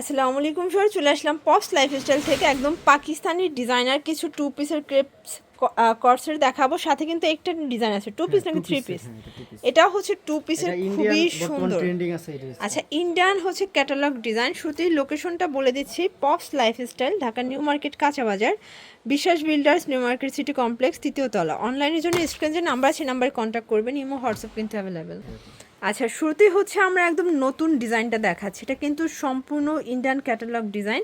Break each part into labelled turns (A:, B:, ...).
A: আসসালামু আলাইকুম সর চলে আসলাম পপস লাইফস্টাইল থেকে একদম পাকিস্তানি ডিজাইনার কিছু টু পিসের ক্রেপস কর্সের দেখাবো। সাথে কিন্তু একটা ডিজাইন আছে টু পিস নাকি থ্রি পিস এটা হচ্ছে টু পিসের খুবই সুন্দর। আচ্ছা ইন্ডিয়ান হচ্ছে ক্যাটালগ ডিজাইন শুরুতেই লোকেশনটা বলে দিচ্ছি pops lifestyle Dhaka new market কাঁচা বাজার Biswas builders new market city complex তৃতীয় তলা। অনলাইনের জন্য স্ক্রিন যে নাম্বার আছে নাম্বারে কন্ট্যাক্ট করবেন ইমো হোয়াটসঅ্যাপ কিন্তু অ্যাভেলেবেল আচ্ছা শুরুতেই হচ্ছে আমরা একদম নতুন ডিজাইনটা দেখাচ্ছি। এটা কিন্তু সম্পূর্ণ ইন্ডিয়ান ক্যাটালগ ডিজাইন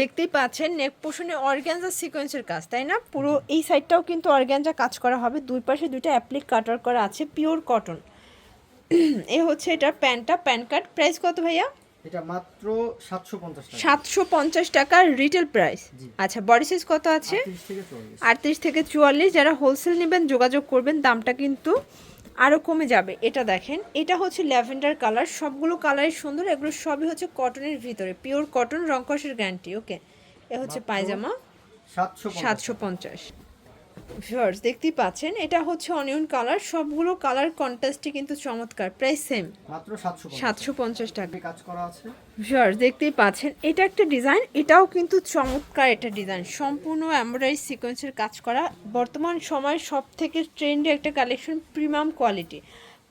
A: দেখতেই পাচ্ছেন নেক পোষণে অর্গ্যানজা সিকোয়েন্সের কাজ তাই না? পুরো এই সাইডটাও কিন্তু অর্গ্যানজা কাজ করা হবে। দুই পাশে দুইটা অ্যাপ্লিক কাটার করা আছে পিওর কটন এ হচ্ছে এটার প্যান্টটা প্যান কার্ড প্রাইস কত ভাইয়া?
B: এটা মাত্র 750 টাকা।
A: সাতশো পঞ্চাশ টাকার রিটেল প্রাইস আচ্ছা বডি সাইজ কত আছে?
B: 30 থেকে 40
A: আটত্রিশ থেকে চুয়াল্লিশ। যারা হোলসেল নেবেন যোগাযোগ করবেন দামটা কিন্তু আরও কমে যাবে এটা দেখেন। এটা হচ্ছে ল্যাভেন্ডার কালার সবগুলো কালারই সুন্দর এগুলো সবই হচ্ছে কটনের ভিতরে পিওর কটন রংকসের গ্যারান্টি ওকে? এ হচ্ছে পায়জামা।
B: 750
A: সাতশো পঞ্চাশ। ভিউয়ার্স দেখতেই পাচ্ছেন এটা হচ্ছে অনিয়ন কালার সবগুলো কালার কন্ট্রাস্টই কিন্তু চমৎকার প্রাইস সেম
B: মাত্র 750
A: সাতশো পঞ্চাশ টাকা।
B: কাজ করা আছে?
A: ভিউয়ার্স দেখতেই পাচ্ছেন এটা একটা ডিজাইন এটাও কিন্তু চমৎকার এটা ডিজাইন সম্পূর্ণ এমব্রয়ডারি সিকোয়েন্সের কাজ করা। বর্তমান সময়ের সব থেকে ট্রেন্ডে একটা কালেকশন প্রিমিয়াম কোয়ালিটি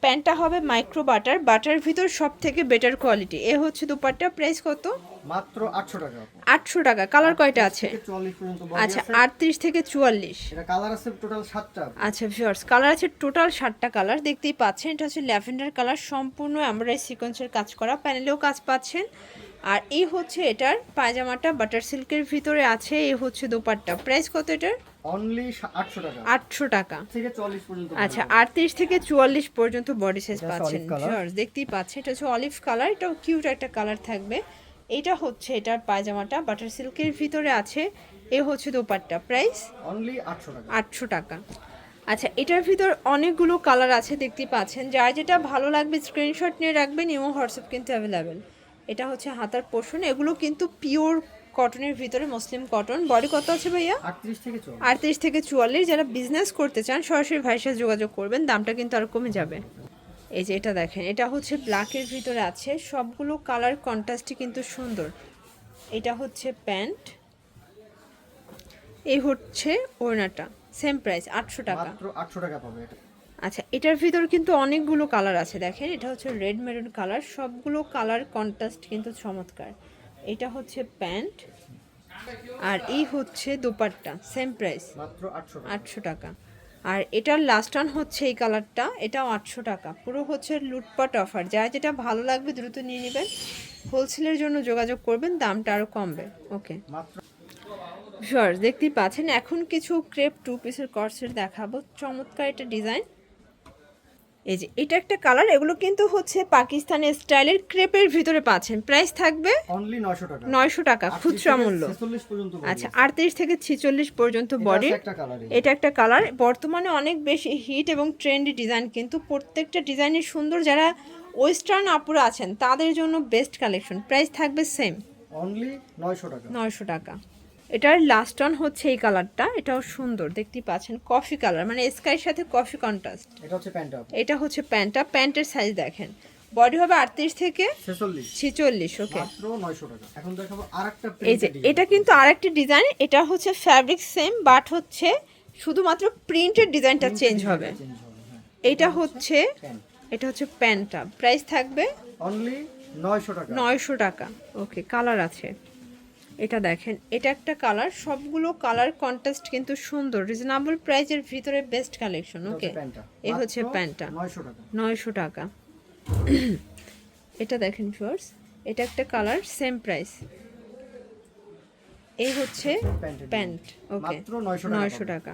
A: প্যান্টটা হবে মাইক্রো বাটার বাটার ভিতর সব থেকে বেটার কোয়ালিটি এ হচ্ছে দুপাট্টা প্রাইস কত?
B: মাত্র 800 টাকা। আপু।
A: আটশো টাকা। কালার কয়টা আছে?
B: 44 পর্যন্ত
A: আচ্ছা
B: আছে।
A: আটত্রিশ থেকে চুয়াল্লিশ।
B: এটা কালার আছে টোটাল 7টা
A: আচ্ছা ভিউয়ার্স কালার আছে টোটাল ষাটটা কালার দেখতেই পাচ্ছেন এটা হচ্ছে ল্যাভেন্ডার কালার সম্পূর্ণ এমব্রয়ডারি সিকোয়েন্সের কাজ করা প্যানেলেও কাজ পাচ্ছেন। আর এই হচ্ছে এটার পায়জামাটা বাটার সিল্কের ভিতরে আছে এই হচ্ছে দোপাট্টা। প্রাইস কত এটার?
B: অনলি 800 টাকা।
A: আটশো টাকা।
B: থেকে 40 পর্যন্ত
A: আচ্ছা আটত্রিশ থেকে চুয়াল্লিশ পর্যন্ত বডি সাইজ পাচ্ছেন। ভিউয়ার্স দেখতেই পাচ্ছেন। এটা হচ্ছে অলিভ কালার এটাও কিউট একটা কালার থাকবে। এটা হচ্ছে এটার পায়জামাটা বাটার সিল্কের ভিতরে আছে। এ হচ্ছে দোপাট্টা প্রাইস
B: অনলি 800 টাকা।
A: আটশো টাকা। আচ্ছা এটার ভিতর অনেকগুলো কালার আছে দেখতে পাচ্ছেন। যার যেটা ভালো লাগবে স্ক্রিনশট নিয়ে রাখবেন এবং হোয়াটসঅ্যাপ কিন্তু অ্যাভেলেবেল এটা হচ্ছে হাতার পোষণ এগুলো কিন্তু পিওর কটনের ভিতরে মুসলিম কটন। বডি কত আছে ভাইয়া?
B: 38 থেকে 40
A: আটত্রিশ থেকে চুয়াল্লিশ। যারা বিজনেস করতে চান সরাসরি ভাইয়ের সাথে যোগাযোগ করবেন। দামটা কিন্তু আর কমে যাবে। এই যে এটা দেখেন এটা হচ্ছে ব্ল্যাকের ভিতরে আছে। সবগুলো কালার কন্ট্রাস্টই কিন্তু সুন্দর। এটা হচ্ছে প্যান্ট। এই হচ্ছে ওড়নাটা। সেম প্রাইস আটশো টাকা।
B: আটশো টাকা পাবে
A: আচ্ছা এটার ভিতর কিন্তু অনেকগুলো কালার আছে। দেখেন এটা হচ্ছে রেড মেরুন কালার সবগুলো কালার কন্ট্রাস্ট কিন্তু চমৎকার। এটা হচ্ছে প্যান্ট আর এই হচ্ছে দোপাট্টা সেম প্রাইস
B: মাত্র 800
A: আটশো টাকা। আর এটার লাস্ট ওয়ান হচ্ছে এই কালারটা এটাও আটশো টাকা। পুরো হচ্ছে লুটপাট অফার যা যেটা ভালো লাগবে দ্রুত নিয়ে নেবেন। হোলসেলের জন্য যোগাযোগ করবেন দামটা আরও কমবে। ওকে শিওর দেখতেই পাচ্ছেন। এখন কিছু ক্রেপ টু পিসের কর্সের দেখাবো। চমৎকার একটা ডিজাইন এই যে এটা একটা কালার এগুলো কিন্তু হচ্ছে পাকিস্তানি স্টাইলের ক্রেপের ভিতরে পাচ্ছেন। প্রাইস থাকবে
B: অনলি 900 টাকা।
A: নয়শো টাকা
B: 38
A: খুচরা মূল্য।
B: 46 পর্যন্ত
A: আচ্ছা
B: আছে।
A: আটত্রিশ থেকে ছিচল্লিশ পর্যন্ত বডি।
B: কালারে
A: এটা একটা কালার বর্তমানে অনেক বেশি হিট এবং ট্রেন্ডি ডিজাইন কিন্তু প্রত্যেকটা ডিজাইনের সুন্দর। যারা ওয়েস্টার্ন আপুরা আছেন তাদের জন্য বেস্ট কালেকশন প্রাইস থাকবে সেম
B: অনলি 900 টাকা।
A: নয়শো টাকা। এটার লাস্ট অন হচ্ছে এই কালারটা এটাও সুন্দর দেখতেই পাচ্ছেন। কফি কালার মানে স্কাইয়ের সাথে কফি কন্ট্রাস্ট
B: এটা হচ্ছে প্যান্ট আপ
A: এটা হচ্ছে প্যান্টটা প্যান্টের সাইজ দেখেন। বডি হবে আটত্রিশ থেকে
B: 46
A: ছিচল্লিশ ওকে
B: মাত্র 900 টাকা। এখন দেখাবো আরেকটা
A: এই যে এটা কিন্তু আরেকটা ডিজাইন এটা হচ্ছে ফ্যাব্রিক সেম বাট হচ্ছে শুধুমাত্র প্রিন্টের ডিজাইনটা চেঞ্জ হবে।
B: হ্যাঁ।
A: এটা হচ্ছে
B: প্যান্ট
A: এটা হচ্ছে প্যান্টটা প্রাইস থাকবে
B: অনলি 900 টাকা।
A: নয়শো টাকা ওকে কালার আছে। এটা দেখেন এটা একটা কালার সবগুলো কালার কন্ট্রাস্ট কিন্তু সুন্দর রিজনেবল প্রাইজের ভিতরে বেস্ট কালেকশন ওকে এই হচ্ছে প্যান্টটা।
B: 900 টাকা।
A: নয়শো টাকা। এটা দেখেন ফিওর্স এটা একটা কালার সেম প্রাইস এই হচ্ছে প্যান্ট ওকে
B: মাত্র 900 টাকা
A: নয়শো টাকা।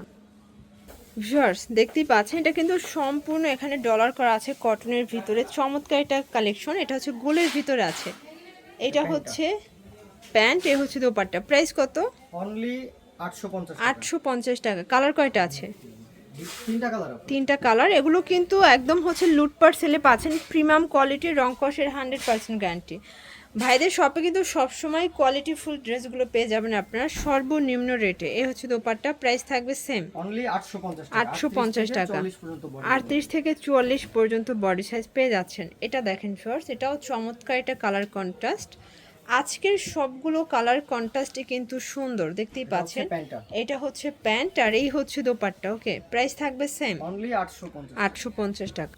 A: ভিউয়ার্স দেখতেই পাচ্ছেন এটা কিন্তু সম্পূর্ণ এখানে ডলার করা আছে কটনের ভিতরে। চমৎকার এটা কালেকশন এটা হচ্ছে গোলের ভিতরে আছে। এটা হচ্ছে প্যান্ট এ হচ্ছে দোপাট্টা। প্রাইস কত?
B: অনলি 850 টাকা।
A: আটশো পঞ্চাশ টাকা। কালার কয়টা আছে?
B: তিনটা কালার আছে।
A: তিনটা কালার এগুলো কিন্তু একদম হচ্ছে লুটপাট সেলে পাচ্ছেন। প্রিমিয়াম কোয়ালিটির রং কষের হান্ড্রেড পার্সেন্ট গ্যারান্টি ভাইদের শপে কিন্তু সবসময় কোয়ালিটি ফুল ড্রেসগুলো পেয়ে যাবেন আপনারা। সর্বনিম্ন রেটে এ হচ্ছে দোপাট্টা। প্রাইস থাকবে সেম
B: অনলি 850 টাকা।
A: 850 টাকা।
B: 40 পর্যন্ত বডি
A: আটত্রিশ থেকে চুয়াল্লিশ পর্যন্ত বডি সাইজ পেয়ে যাচ্ছেন। এটা দেখেন শর্টস এটাও চমৎকার এটা কালার কন্ট্রাস্ট আজকের সবগুলো কালার কন্ট্রাস্টে কিন্তু সুন্দর দেখতেই পাচ্ছেন? এটা হচ্ছে প্যান্ট আর এই হচ্ছে দোপাট্টা ওকে প্রাইস থাকবে সেম
B: অনলি আটশো পঞ্চাশ
A: টাকা।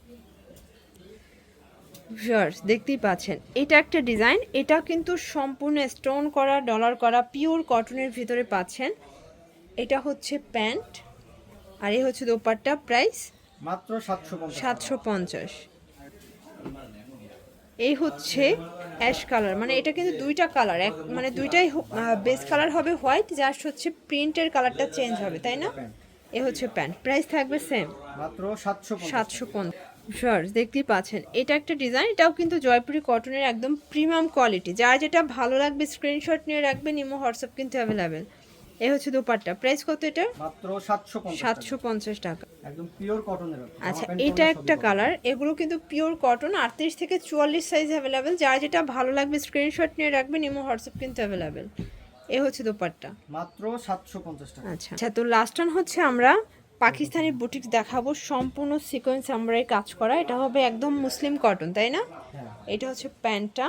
A: ভিউয়ার্স দেখতেই পাচ্ছেন এটা একটা ডিজাইন এটা কিন্তু সম্পূর্ণ স্টোন করা ডলার করা পিওর কটনের ভিতরে পাচ্ছেন। এটা হচ্ছে প্যান্ট আর এই হচ্ছে দোপাট্টা প্রাইস
B: মাত্র সাতশো পঞ্চাশ।
A: এই হচ্ছে অ্যাশ কালার মানে এটা কিন্তু দুইটা কালার এক মানে দুইটাই বেস কালার হবে হোয়াইট জাস্ট হচ্ছে প্রিন্টের কালারটা চেঞ্জ হবে তাই না? এ হচ্ছে প্যান্ট প্রাইস থাকবে সেম
B: মাত্র সাতশো
A: সাতশো পঞ্চাশ। দেখতেই পাচ্ছেন এটা একটা ডিজাইন এটাও কিন্তু জয়পুরি কটনের একদম প্রিমিয়াম কোয়ালিটি যার যেটা ভালো লাগবে স্ক্রিনশট নিয়ে রাখবেন ইমো হোয়াটসঅ্যাপ কিন্তু অ্যাভেলেবেল এ হচ্ছে দোপাট্টা। প্রাইস কত এটা
B: মাত্র সাতশো পঞ্চাশ
A: সাতশো পঞ্চাশ টাকা।
B: একদম পিওর কটনের
A: আচ্ছা এটা একটা কালার এগুলো কিন্তু পিওর কটন আটত্রিশ থেকে চুয়াল্লিশ সাইজ অ্যাভেলেবেল যার যেটা ভালো লাগবে স্ক্রিনশট নিয়ে রাখবেন ইমো হোয়াটসঅ্যাপ কিন্তু অ্যাভেলেবেল এ হচ্ছে দোপাট্টা।
B: মাত্র সাতশো পঞ্চাশ টাকা।
A: আচ্ছা আচ্ছা তো লাস্ট অন হচ্ছে আমরা পাকিস্তানি বুটিক দেখাবো। সম্পূর্ণ সিকোয়েন্স আমরা কাজ করা। এটা হবে একদম মুসলিম কটন তাই না?
B: হ্যাঁ।
A: এটা হচ্ছে প্যান্টটা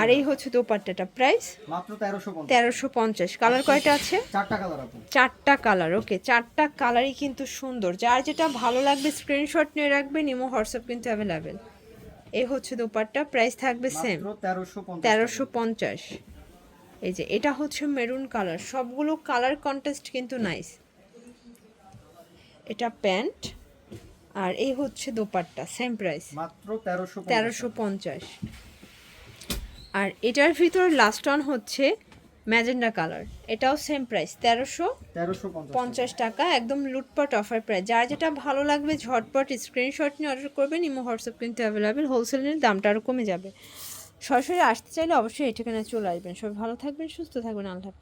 A: আর এই হচ্ছে দোপাট্টাটা প্রাইস
B: মাত্র তেরোশো পঞ্চাশ।
A: তেরোশো পঞ্চাশ। কালার কয়টা আছে?
B: চারটা কালার আপু
A: চারটা কালার ওকে চারটা কালারই কিন্তু সুন্দর। যার যেটা ভালো লাগবে স্ক্রিনশট নিয়ে রাখবেন ইমো হোয়াটসঅ্যাপ কিন্তু অ্যাভেলেবেল এই হচ্ছে দোপাট্টা প্রাইস থাকবে সেম
B: মাত্র তেরোশো পঞ্চাশ
A: তেরোশো পঞ্চাশ। এই যে এটা হচ্ছে মেরুন কালার সবগুলো কালার কন্টেস্ট কিন্তু নাইস এটা প্যান্ট আর এই হচ্ছে দোপাট্টা সেম প্রাইস
B: মাত্র তেরোশো
A: তেরোশো পঞ্চাশ। আর এটার ভিতর লাস্ট ওয়ান হচ্ছে ম্যাজেন্ডা কালার। এটাও সেম প্রাইস তেরোশো
B: তেরোশো পঞ্চাশ
A: টাকা একদম লুটপাট অফার প্রাইস যার যেটা ভালো লাগবে ঝটপট স্ক্রিনশট নিয়ে অর্ডার করবেন ইমো হোয়াটসঅ্যাপ কিন্তু অ্যাভেলেবেল হোলসেলের দামটা আরও কমে যাবে। সরাসরি আসতে চাইলে অবশ্যই এই ঠিকানায় চলে আসবেন। সবাই ভালো থাকবেন সুস্থ থাকবেন আল্লাহ।